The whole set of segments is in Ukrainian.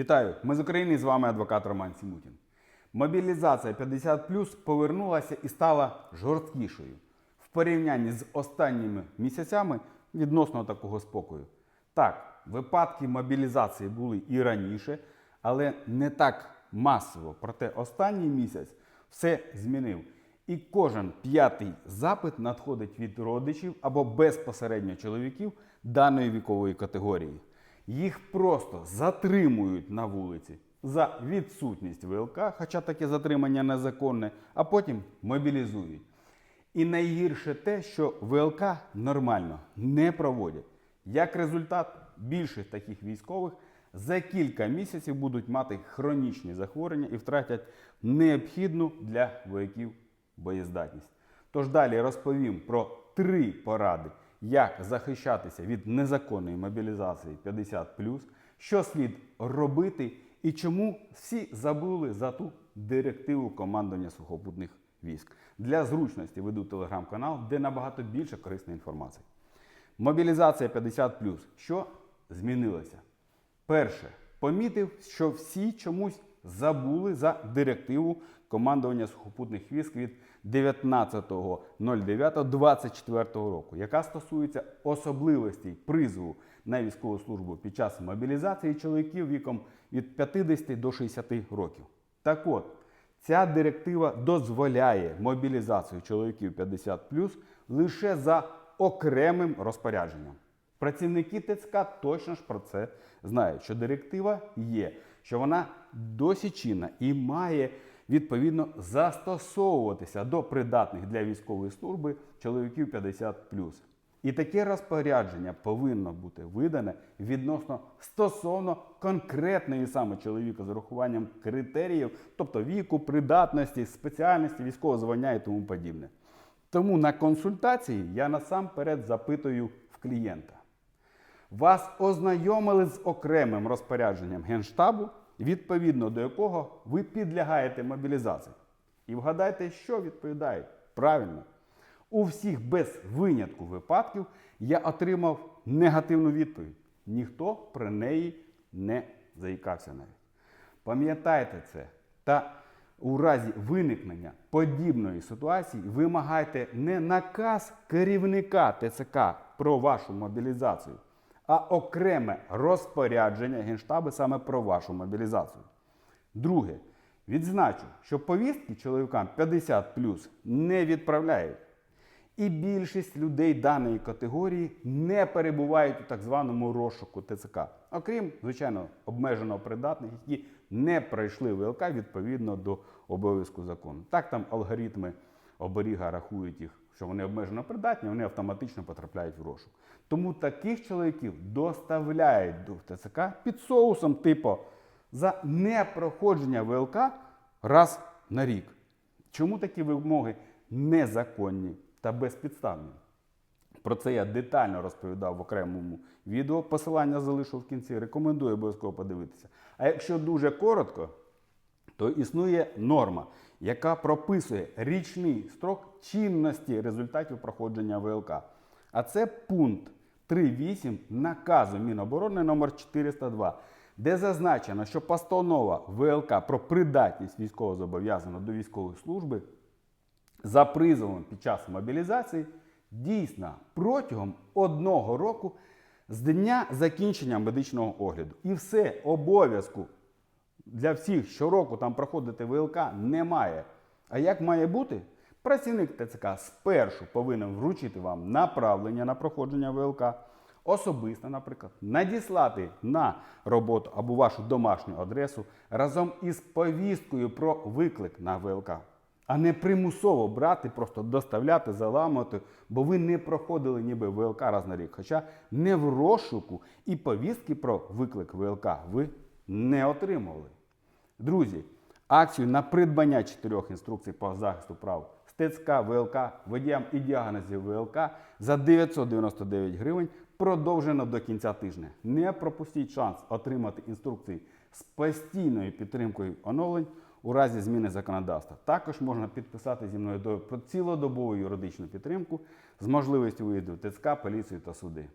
Вітаю! Ми з України з вами адвокат Роман Сімутін. Мобілізація 50 повернулася і стала жорсткішою в порівнянні з останніми місяцями відносно такого спокою. Так, випадки мобілізації були і раніше, але не так масово. Проте останній місяць все змінив. І кожен п'ятий запит надходить від родичів або безпосередньо чоловіків даної вікової категорії. Їх просто затримують на вулиці за відсутність ВЛК, хоча таке затримання незаконне, а потім мобілізують. І найгірше те, що ВЛК нормально не проводять. Як результат, більше таких військових за кілька місяців будуть мати хронічні захворювання і втратять необхідну для вояків боєздатність. Тож далі розповім про три поради, як захищатися від незаконної мобілізації 50 що слід робити і чому всі забули за ту директиву командування сухопутних військ. Для зручності веду телеграм-канал, де набагато більше корисної інформації. Мобілізація 50 Що змінилося? Перше, помітив, що всі чомусь забули за директиву командування сухопутних військ від 19.09.24 року, яка стосується особливостей призову на військову службу під час мобілізації чоловіків віком від 50 до 60 років. Так от, ця директива дозволяє мобілізацію чоловіків 50 лише за окремим розпорядженням. Працівники ТЦК точно ж про це знають, що директива є, що вона досі чинна і має відповідно застосовуватися до придатних для військової служби чоловіків 50 І таке розпорядження повинно бути видане відносно стосовно конкретної саме чоловіка з урахуванням критеріїв, тобто віку, придатності, спеціальності, військового звання і тому подібне. Тому на консультації я насамперед запитую в клієнта. Вас ознайомили з окремим розпорядженням Генштабу, відповідно до якого ви підлягаєте мобілізації. І вгадайте, що відповідають. Правильно. У всіх без винятку випадків я отримав негативну відповідь. Ніхто про неї не заїкався навіть. Пам'ятайте це та у разі виникнення подібної ситуації вимагайте не наказ керівника ТЦК про вашу мобілізацію, а окреме розпорядження Генштабу саме про вашу мобілізацію. Друге, відзначу, що повістки чоловікам 50 не відправляють. І більшість людей даної категорії не перебувають у так званому розшуку ТЦК, окрім, звичайно, обмежено придатних, які не пройшли ВЛК відповідно до обов'язку закону. Так там алгоритми оберіга рахують їх, що вони обмежено придатні, вони автоматично потрапляють в розшук. Тому таких чоловіків доставляють до ТЦК під соусом, типу, за непроходження ВЛК раз на рік. Чому такі вимоги незаконні та безпідставні? Про це я детально розповідав в окремому відео. Посилання залишу в кінці. Рекомендую обов'язково подивитися. А якщо дуже коротко, то існує норма, яка прописує річний строк чинності результатів проходження ВЛК. А це пункт 3.8 наказу Міноборони номер 402, де зазначено, що постанова ВЛК про придатність військовозобов'язаного до військової служби за призовом під час мобілізації дійсна протягом одного року з дня закінчення медичного огляду. І все обов'язку для всіх щороку там проходити ВЛК немає. А як має бути? Працівник ТЦК спершу повинен вручити вам направлення на проходження ВЛК, особисто, наприклад, надіслати на роботу або вашу домашню адресу разом із повісткою про виклик на ВЛК. А не примусово брати, просто доставляти, заламувати, бо ви не проходили ніби ВЛК раз на рік. Хоча не в розшуку і повістки про виклик ВЛК ви не отримували. Друзі, акцію на придбання чотирьох інструкцій по захисту прав ТЦК, ВЛК, водіям і діагнозів ВЛК за 999 гривень продовжено до кінця тижня. Не пропустіть шанс отримати інструкції з постійною підтримкою оновлень у разі зміни законодавства. Також можна підписати зі мною про цілодобову юридичну підтримку з можливістю виїзду в ТЦК, поліцію та суди.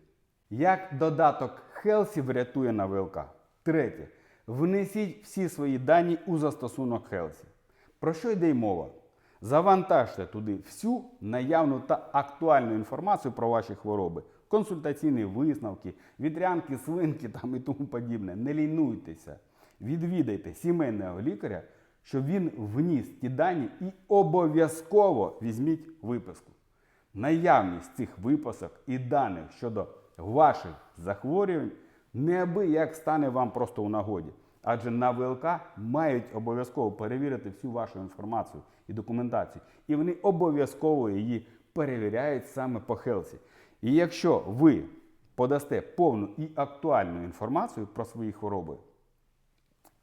Як додаток Хелсі врятує на ВЛК? Третє. Внесіть всі свої дані у застосунок Хелсі. Про що йде й мова? Завантажте туди всю наявну та актуальну інформацію про ваші хвороби, консультаційні висновки, вітрянки, свинки там і тому подібне. Не лінуйтеся. Відвідайте сімейного лікаря, щоб він вніс ті дані і обов'язково візьміть виписку. Наявність цих виписок і даних щодо ваших захворювань неабияк стане вам просто у нагоді. Адже на ВЛК мають обов'язково перевірити всю вашу інформацію і документацію. І вони обов'язково її перевіряють саме по Хелсі. І якщо ви подасте повну і актуальну інформацію про свої хвороби,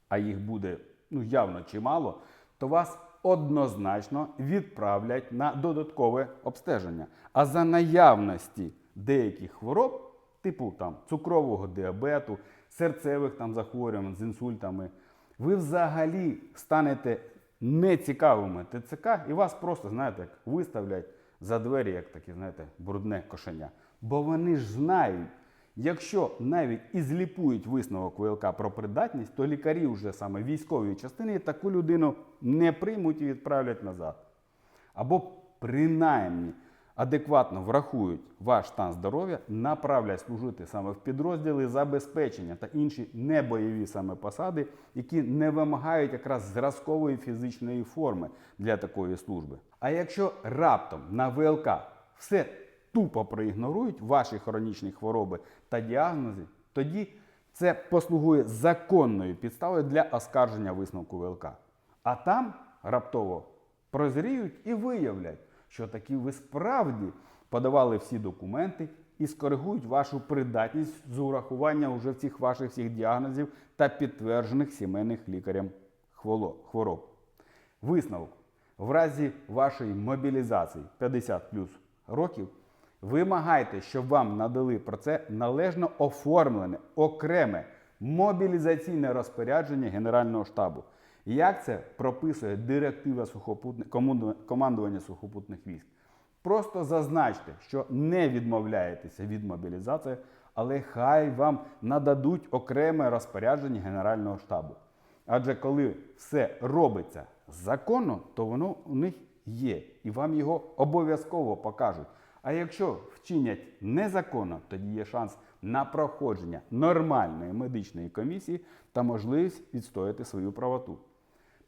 а їх буде ну, явно чимало, то вас однозначно відправлять на додаткове обстеження. А за наявності деяких хвороб, типу там, цукрового діабету, серцевих там, захворювань з інсультами, ви взагалі станете нецікавими ТЦК і вас просто, знаєте, як виставлять за двері, як таке, знаєте, брудне кошеня. Бо вони ж знають, Якщо навіть і зліпують висновок ВЛК про придатність, то лікарі вже саме військової частини таку людину не приймуть і відправлять назад. Або принаймні адекватно врахують ваш стан здоров'я, направлять служити саме в підрозділи забезпечення та інші небойові саме посади, які не вимагають якраз зразкової фізичної форми для такої служби. А якщо раптом на ВЛК все тупо проігнорують ваші хронічні хвороби та діагнози, тоді це послугує законною підставою для оскарження висновку ВЛК. А там раптово прозріють і виявлять, що таки ви справді подавали всі документи і скоригують вашу придатність з урахуванням уже цих ваших всіх діагнозів та підтверджених сімейних лікарем хвороб. Висновок. В разі вашої мобілізації 50 плюс років вимагайте, щоб вам надали про це належно оформлене, окреме мобілізаційне розпорядження Генерального штабу. Як це прописує директива сухопутни- командування сухопутних військ? Просто зазначте, що не відмовляєтеся від мобілізації, але хай вам нададуть окреме розпорядження Генерального штабу. Адже коли все робиться законно, то воно у них є, і вам його обов'язково покажуть. А якщо вчинять незаконно, тоді є шанс на проходження нормальної медичної комісії та можливість відстояти свою правоту.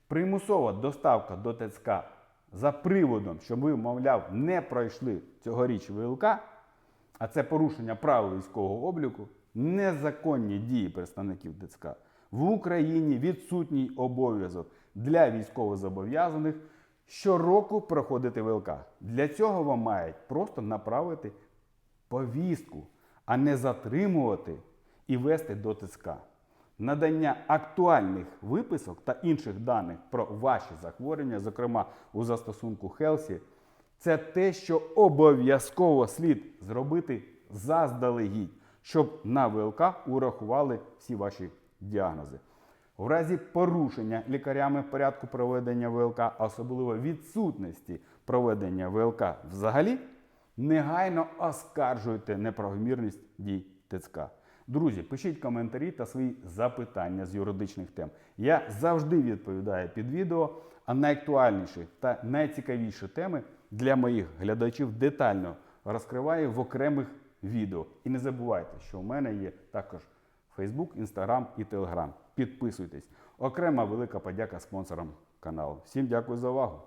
Примусова доставка до ТЦК за приводом, що ви, мовляв, не пройшли цьогоріч ВЛК, а це порушення правил військового обліку, незаконні дії представників ТЦК. В Україні відсутній обов'язок для військовозобов'язаних щороку проходити ВЛК. Для цього вам мають просто направити повістку, а не затримувати і вести до ТСК. Надання актуальних виписок та інших даних про ваші захворювання, зокрема у застосунку Хелсі, це те, що обов'язково слід зробити заздалегідь, щоб на ВЛК урахували всі ваші діагнози. В разі порушення лікарями порядку проведення ВЛК, особливо відсутності проведення ВЛК взагалі, негайно оскаржуйте неправомірність дій ТЦК. Друзі, пишіть коментарі та свої запитання з юридичних тем. Я завжди відповідаю під відео, а найактуальніші та найцікавіші теми для моїх глядачів детально розкриваю в окремих відео. І не забувайте, що в мене є також Facebook, Instagram і Telegram. Підписуйтесь. Окрема велика подяка спонсорам каналу. Всім дякую за увагу.